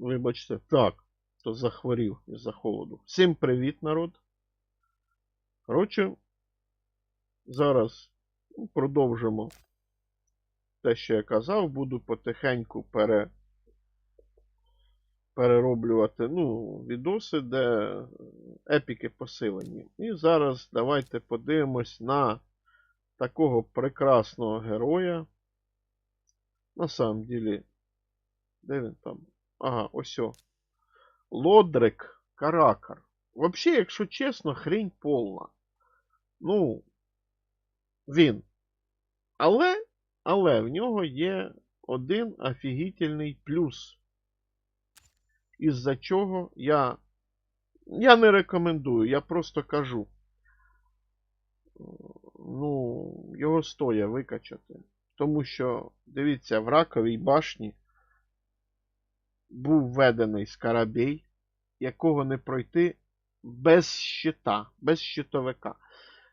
Вибачте, так, то захворів із-за холоду. Всім привіт, народ. Коротше, зараз ну, продовжимо те, що я казав, буду потихеньку пере... перероблювати ну, відоси, де епіки посилені. І зараз давайте подивимось на такого прекрасного героя. На самом деле, де він там? Ага, ось. Лодрик Каракар. Вообще, якщо чесно, хрінь повна. Ну, він. Але, але в нього є один офігітельний плюс. Із-за чого я. Я не рекомендую, я просто кажу. Ну, його стоя викачати. Тому що, дивіться, в раковій башні був введений скарабій, якого не пройти без щита, без щитовика.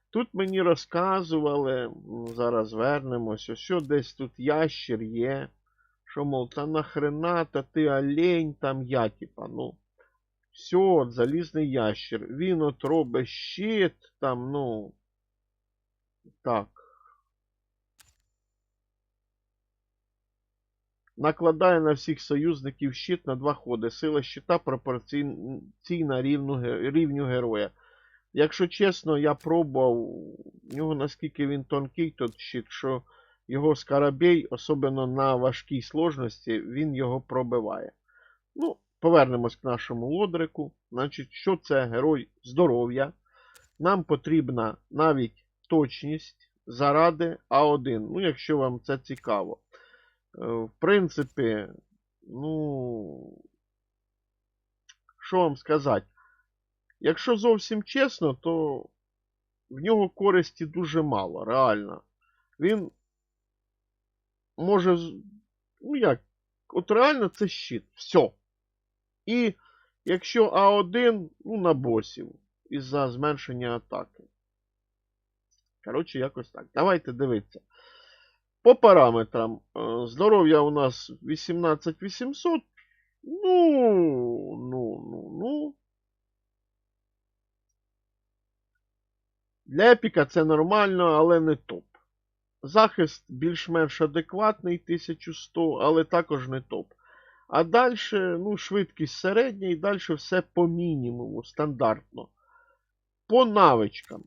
Тут мені розказували, зараз вернемось, ось що десь тут ящір є. Що, мов, та нахрена, та ти олень, там я, типа, ну. Все, от, залізний ящір. Він от робить щит, там, ну. Так. Накладає на всіх союзників щит на два ходи. Сила щита пропорційна рівну, рівню героя. Якщо чесно, я пробував в нього наскільки він тонкий, тот щит, що його скарабей, особливо на важкій сложності, він його пробиває. Ну, повернемось к нашому лодрику. Значить, що це герой здоров'я? Нам потрібна навіть точність заради А1. Ну, якщо вам це цікаво. Е, В принципі, ну. Що вам сказати? Якщо зовсім чесно, то в нього користі дуже мало, реально. Він може. Ну як? От реально це щит. Все. І якщо А1, ну, на босів. Із-за зменшення атаки. Коротше, якось так. Давайте дивитися. По параметрам. е, Здоров'я у нас 18800. Ну, ну, ну, ну. Для епіка це нормально, але не топ. Захист більш-менш адекватний 1100, але також не топ. А далі, ну, швидкість середня і далі все по мінімуму, стандартно. По навичкам.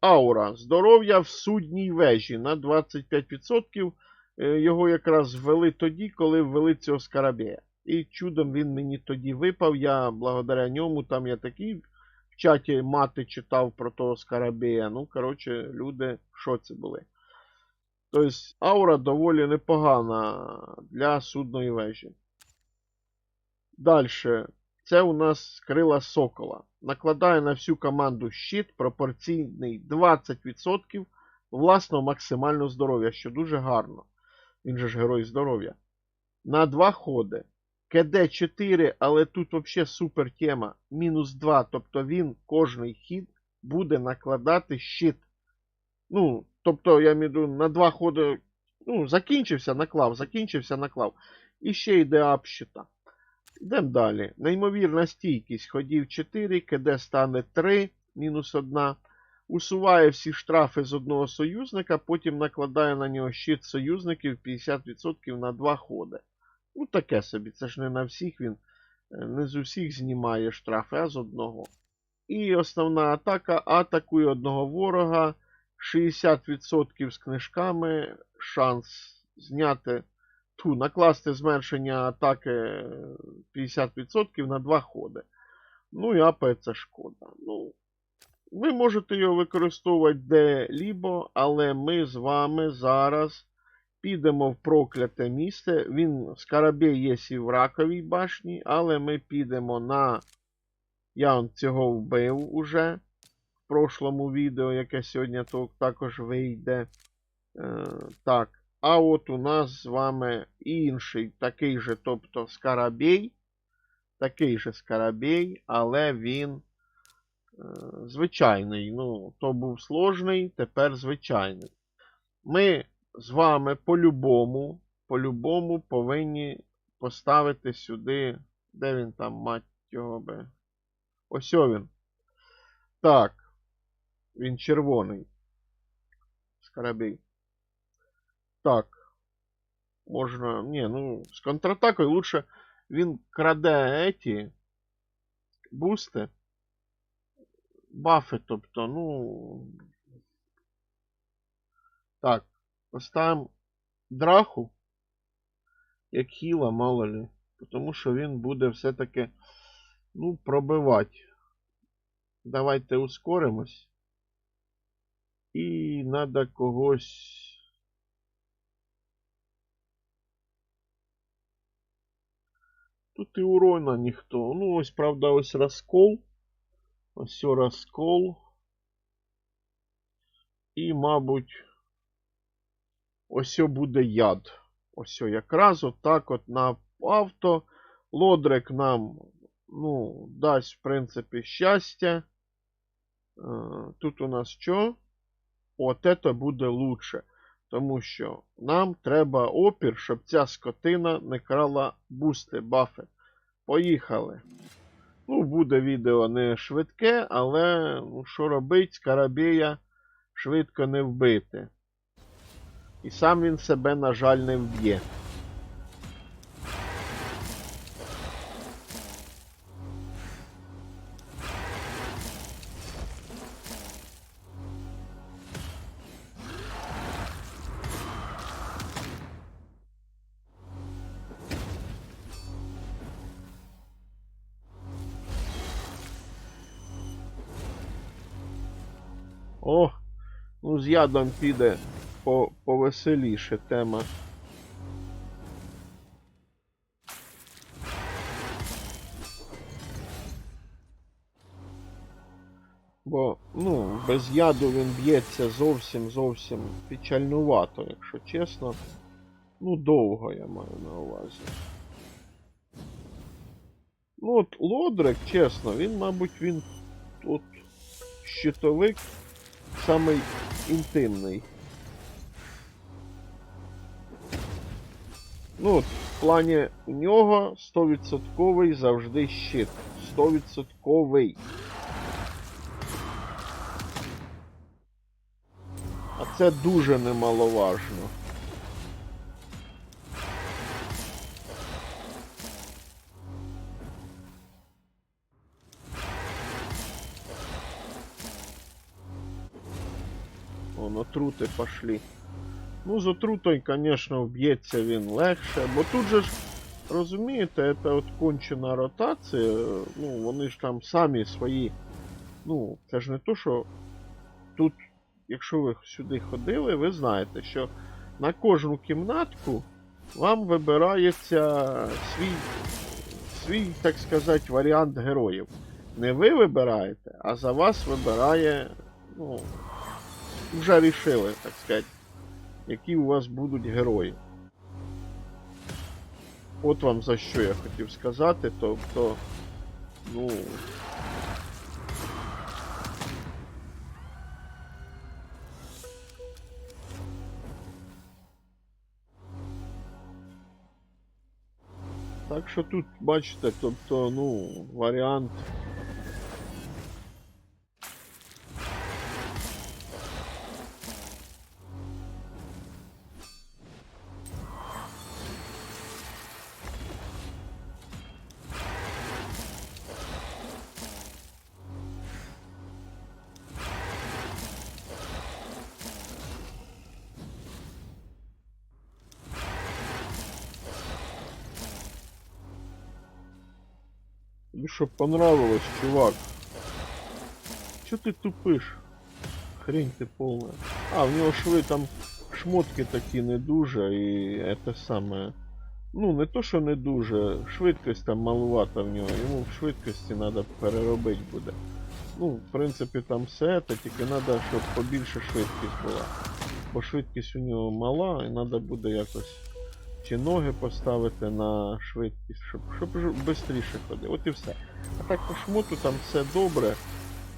Аура. Здоров'я в судній вежі на 25%. Е, Його якраз ввели тоді, коли ввели цього скарабея. І чудом він мені тоді випав. Я благодаря ньому, там я такий в чаті мати читав про того скарабея. Ну, коротше, люди в шоці були. Тобто, аура доволі непогана для судної вежі. Далі. Це у нас крила сокола. Накладає на всю команду щит пропорційний 20% власного максимального здоров'я, що дуже гарно. Він же ж герой здоров'я. На 2 ходи. КД 4, але тут взагалі супер тема. Мінус 2. Тобто він кожний хід буде накладати щит. Ну, тобто, я маю на 2 ходи. Ну, закінчився, наклав, закінчився, наклав. І ще йде ап щита. Йдемо далі. Неймовірна стійкість. Ходів 4, КД стане 3, мінус 1. Усуває всі штрафи з одного союзника, потім накладає на нього щит союзників 50% на 2 ходи. Ну, таке собі. Це ж не на всіх він. е, Не з усіх знімає штрафи, а з одного. І основна атака атакує одного ворога. 60% з книжками. Шанс зняти ту, накласти зменшення атаки е, 50% на 2 ходи. Ну і АП це шкода. Ну, ви можете його використовувати де-лібо, але ми з вами зараз підемо в прокляте місце. Він скарабей є і в раковій башні, але ми підемо на. Я он цього вбив уже в прошлому відео, яке сьогодні також вийде. Е, так. А от у нас з вами інший такий же, тобто скарабей. Такий же скарабей, але він е, звичайний. Ну, то був сложний, тепер звичайний. Ми з вами по-любому, по-любому повинні поставити сюди Де він там, мать його би? Ось він. Так. Він червоний. Скарабій. Так. Можна. Ні, ну, з контратакою лучше він краде еті бусти. Бафи, тобто, ну. Так. Поставимо драху. Як хіла, мало ли. Тому що він буде все-таки, ну, пробивати. Давайте ускоримось. І треба когось. Тут і урона ніхто. Ну, ось, правда, ось розкол. Ось розкол. І, мабуть, ось буде яд. Ось якраз отак от на авто. Лодрик нам, ну, дасть, в принципі, щастя. Е, Тут у нас що? От це буде лучше. Тому що нам треба опір, щоб ця скотина не крала бусти, бафи. Поїхали. Ну, буде відео не швидке, але ну, що робить, Скарабія швидко не вбити. І сам він себе, на жаль, не вб'є. Ну ядом піде по, повеселіше тема. Бо, ну, без яду він б'ється зовсім зовсім печальнувато, якщо чесно. Ну, довго я маю на увазі. Ну от Лодрик, чесно, він, мабуть, він тут щитовик самий інтимний. Ну, в плані у нього 100% завжди щит. 100%. А це дуже немаловажно. Вон, отрути пошли. Ну, з отрутою, звісно, вб'ється він легше, бо тут же ж, розумієте, це от кончена ротація, ну, вони ж там самі свої. Ну, це ж не то, що тут, якщо ви сюди ходили, ви знаєте, що на кожну кімнатку вам вибирається свій, свій, так сказати, варіант героїв. Не ви вибираєте, а за вас вибирає, ну, вже рішили, так сказати, які у вас будуть герої. От вам за що я хотів сказати, тобто, ну. Так що тут, бачите, тобто, ну, варіант. Понравилось, чувак? Чо ти тупиш? Хрень ти повна. А, в нього шви там шмотки такі не дуже і це саме. Ну, не то, що не дуже, швидкість там малувата в нього, йому в швидкості треба переробити буде. Ну, в принципі, там все, це тільки треба, щоб побільше швидкість була. Бо швидкість у нього мала, і треба буде якось чи ноги поставити на швидкість, щоб, щоб швидше ходив. От і все. А так по шмоту там все добре,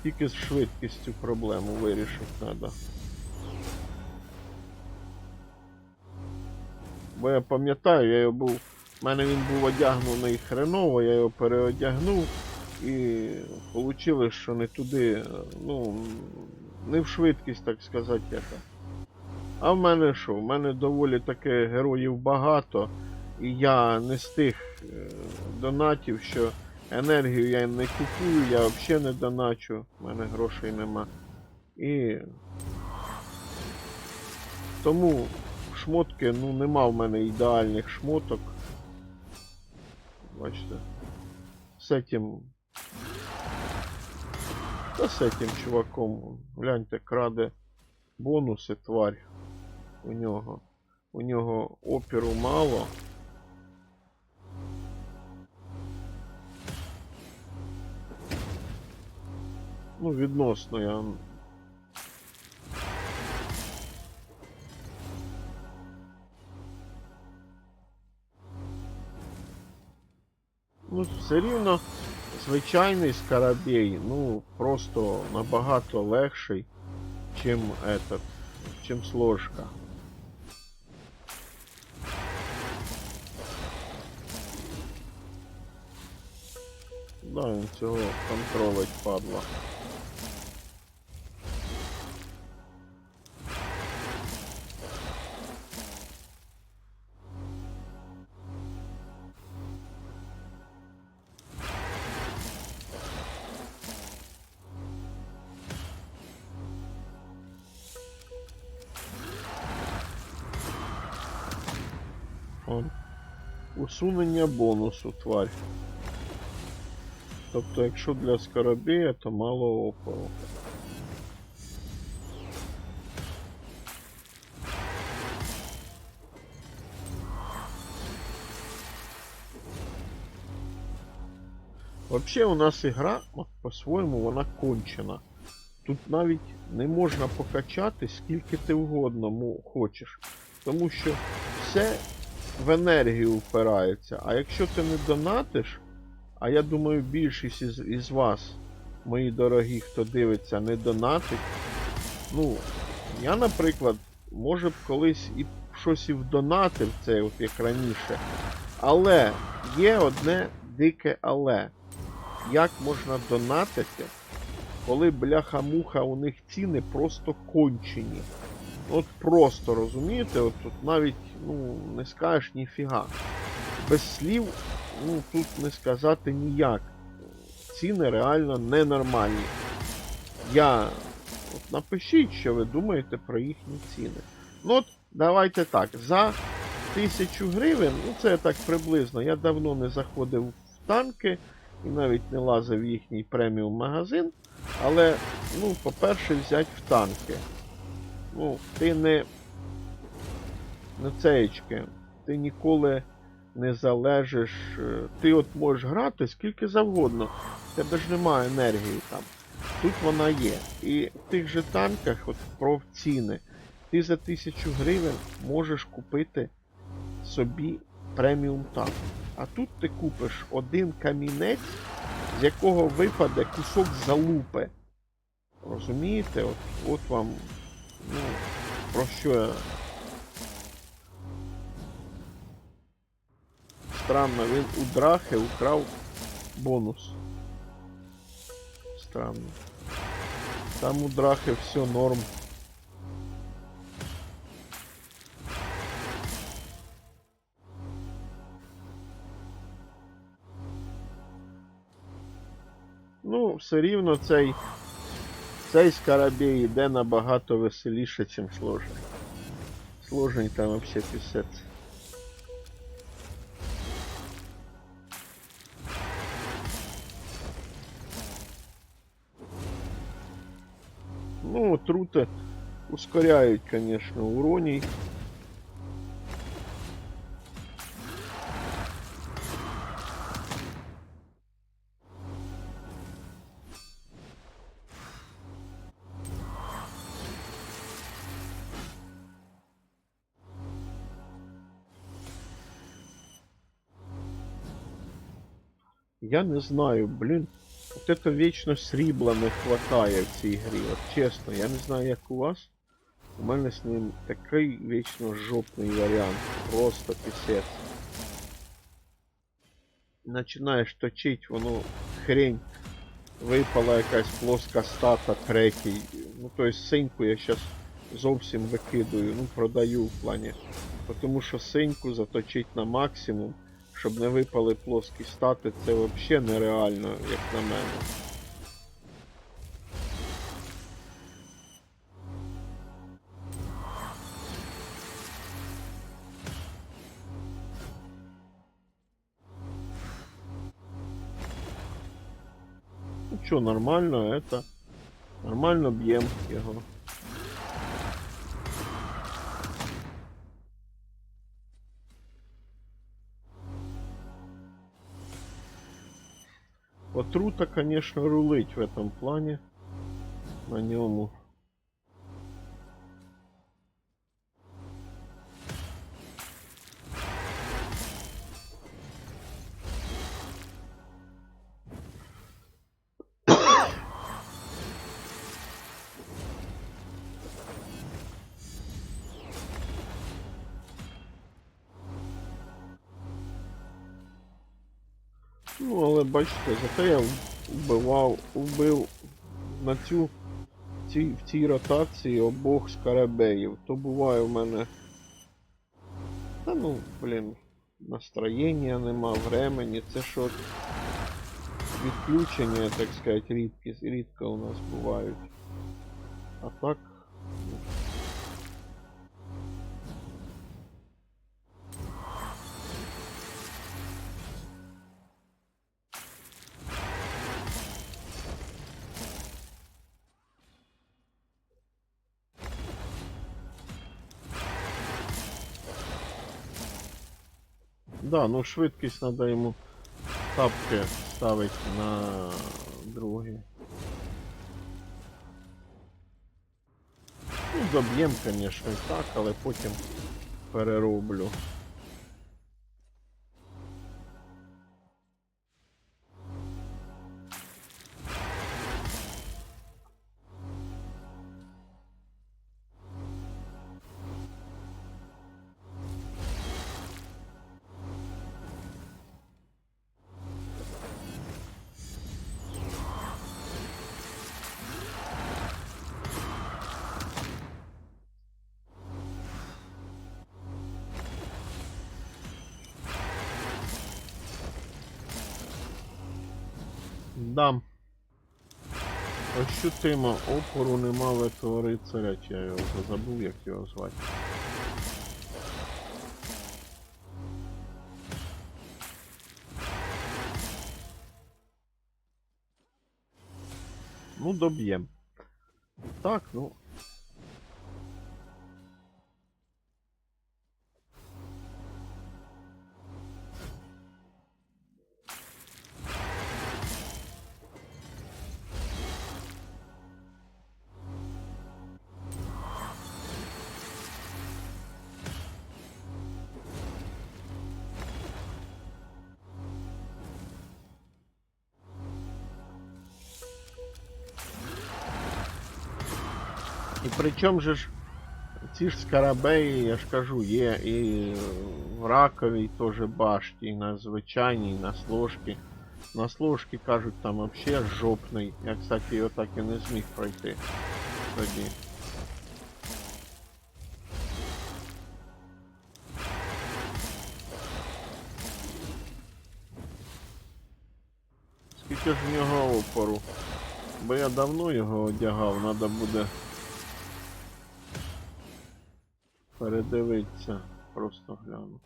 тільки з швидкістю проблему вирішити треба. Бо я пам'ятаю, я його був У мене він був одягнений хреново, я його переодягнув і вийшло, що не туди, ну, не в швидкість, так сказати, яка. А в мене що? В мене доволі таки героїв багато, і я не з тих е, донатів, що енергію я не купую, я взагалі не доначу, в мене грошей нема. І тому шмотки, ну нема в мене ідеальних шмоток. Бачите. З этим. Та з этим чуваком. Гляньте, краде бонуси тварь. У нього. У нього опіру мало. Ну, відносно я. Ну, все рівно звичайний скарабей, ну, просто набагато легший, чим этот, чим сложка. Да, він цього контролить падла. Усунення бонусу тварь. Тобто, якщо для скоробія, то мало опору. Вообще у нас ігра, по-своєму, вона кончена. Тут навіть не можна покачати скільки ти угодно хочеш. Тому що все в енергію впирається. А якщо ти не донатиш, а я думаю, більшість із, із вас, мої дорогі, хто дивиться, не донатить. Ну, я, наприклад, може б колись і щось і вдонатив це, от як раніше. Але є одне дике але. Як можна донатити, коли бляха-муха у них ціни просто кончені? От просто розумієте, от тут навіть ну, не скажеш ніфіга. Без слів ну тут не сказати ніяк. Ціни реально ненормальні. Я. От напишіть, що ви думаєте про їхні ціни. Ну от, давайте так. За тисячу гривень, ну це так приблизно. Я давно не заходив в танки і навіть не лазив в їхній преміум магазин. Але, ну, по-перше, взять в танки. Ну, ти не. Не цеєчки. Ти ніколи не залежиш. е, Ти от можеш грати скільки завгодно. В тебе ж немає енергії там. Тут вона є. І в тих же танках, от про ціни, ти за тисячу гривень можеш купити собі преміум танк. А тут ти купиш один камінець, з якого випаде кусок залупи. Розумієте? От, от вам. Ну, про що я Странно, він у Драхи украв бонус. Странно. Там у Драхи все норм. Ну, все рівно цей. Цей скарабей йде набагато веселіше, ніж сложний. Сложний там вообще пісець. Ну, труты ускоряют, конечно, уроний. Я не знаю, блин. Вот это вечно срібла не хватає в цій грі. От чесно, я не знаю як у вас. У мене з ним такий вічно жопний варіант. Просто пісець. починаєш точить, воно хрень. Випала якась плоска стата третій. Ну то есть синьку я зараз зовсім викидую, ну продаю в плані. Тому що синьку заточить на максимум, щоб не випали плоскі стати, це взагалі нереально, як на мене. Ну что, нормально, это... Нормально бьем его. Отрута, конечно, рулить в этом плане. На нему. Бачите, зате я вбивав, вбив на цю цій, в цій ротації обох скарабеїв. То буває в мене. Та ну, блін, настроєння нема, времени. Це що відключення, так сказати, рідкі, рідко у нас бувають. А так. Да, ну швидкість треба йому тапки ставити на другий. Ну, доб'єм, звісно, так, але потім перероблю. Дам. Ощутимо опору нема в этого рицаря, чи я його вже забув, як його звати. Ну, доб'єм. Так, ну. І причому же ж ці ж скарабеї, я ж кажу, є і в раковій теж башті, і на звичайній, і на сложці. На сложці кажуть там вообще жопний. Я, кстати, його так і не зміг пройти тоді. Скільки ж в нього опору? Бо я давно його одягав, треба буде передивитися, просто гляну.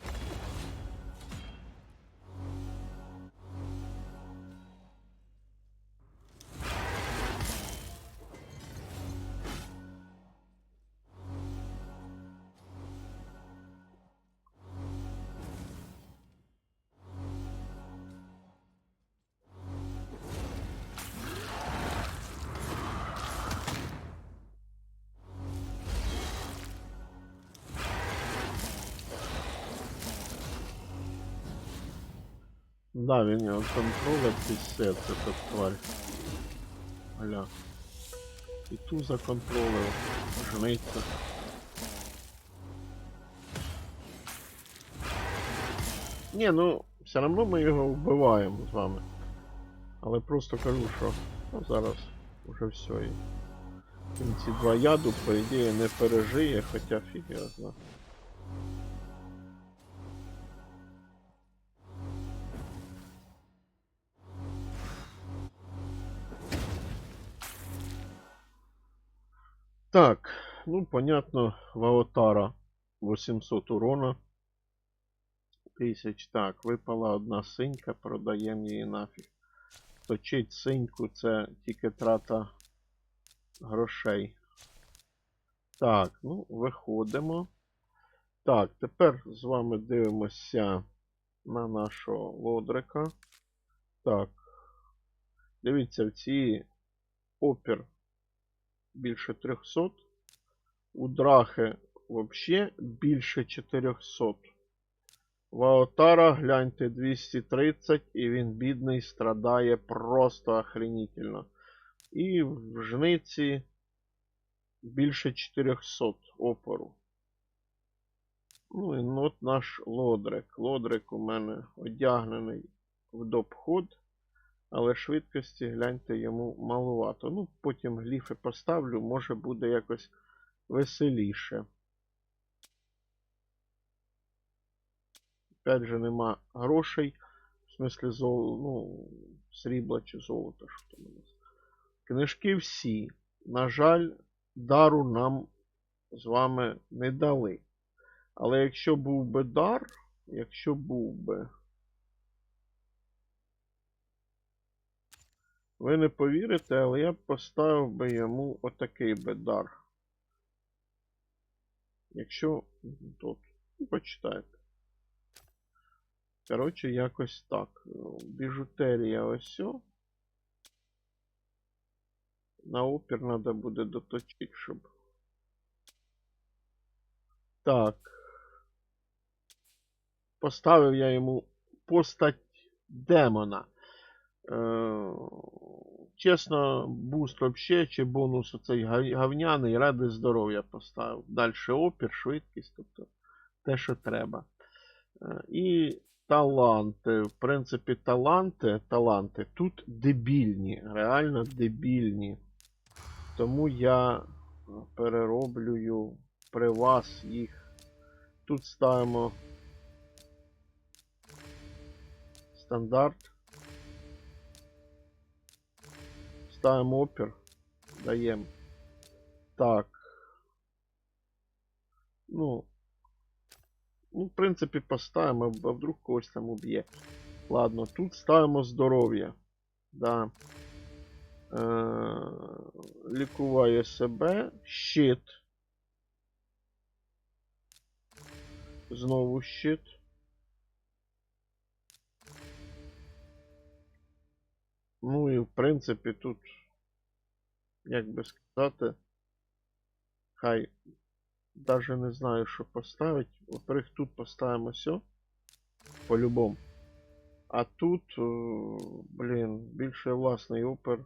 Да, він його контроля пісець, ця тварь. Аля. І ту законтролив, жниться. Не, ну, Все одно ми його вбиваємо з вами. Але просто кажу, що ну, зараз уже все. І ці два яду, по ідеї, не пережиє, хоча фіг зна. Так, ну понятно, Ваотара 800 урона. Тисяч. Так, випала одна синька, продаємо її нафіг. Точить синьку це тільки трата грошей. Так, ну, виходимо. Так, тепер з вами дивимося на нашого лодрика. Так. Дивіться, в цій опір більше 300. У Драхи взагалі більше 400. Ваотара, гляньте, 230, і він бідний страдає просто охренительно. І в жниці більше 400 опору. Ну і ну, от наш лодрик. Лодрик у мене одягнений в допход, але швидкості, гляньте, йому малувато. Ну, потім гліфи поставлю, може буде якось веселіше. Опять же, нема грошей. В смислі зол... ну, срібла чи золота, що там у нас. Книжки всі. На жаль, дару нам з вами не дали. Але якщо був би дар, якщо був би. Ви не повірите, але я б поставив би йому отакий би дар. Якщо тут, ну, почитайте. Коротше, якось так. Біжутерія ось. На опір треба буде доточити, щоб. Так. Поставив я йому постать демона. Е, чесно, буст вообще, чи бонус оцей гавняний, ради здоров'я поставив. Далі опір, швидкість, тобто те, що треба. Е, І таланти. В принципі, таланти, таланти тут дебільні, реально дебільні. Тому я перероблюю при вас їх. Тут ставимо стандарт. Ставимо опір. Даємо. Так. Ну. Ну, в принципі, поставимо, а вдруг когось там уб'є. Ладно, тут ставимо здоров'я. Да. Е, лікуває себе. Щит. Знову щит. Ну і в принципі тут, як би сказати, хай даже не знаю, що поставити. Во-первых, тут поставимо все. По-любому. А тут, е, блін, більше власний опер.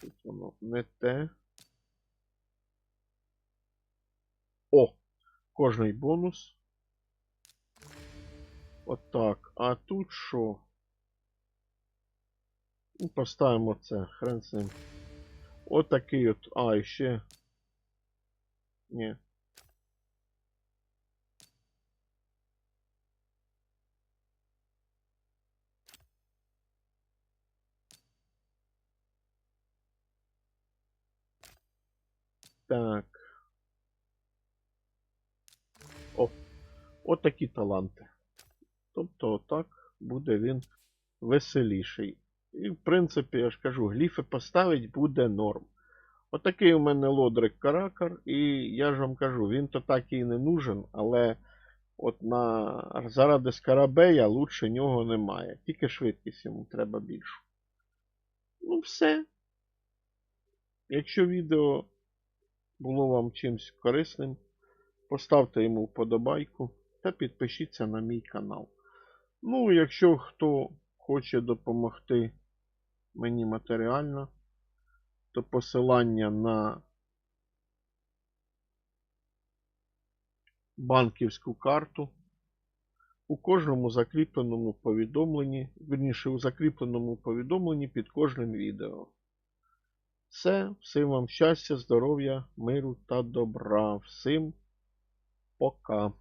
Тут воно не те. О! Кожний бонус. Отак. А тут що? Ну, поставимо це. Хрен з ним. Отакий от. А, і ще. Ні. Так. О. От такі таланти. Тобто, отак буде він веселіший. І, в принципі, я ж кажу, гліфи поставить буде норм. Отакий у мене лодрик каракар, і я ж вам кажу, він то так і не нужен, але от на заради скарабея лучше нього немає. Тільки швидкість йому треба більшу. Ну, все. Якщо відео було вам чимось корисним, поставте йому вподобайку та підпишіться на мій канал. Ну, якщо хто хоче допомогти мені матеріально, то посилання на банківську карту. У кожному закріпленому повідомленні, вірніше у закріпленому повідомленні під кожним відео. Все, всім вам щастя, здоров'я, миру та добра. Всім пока.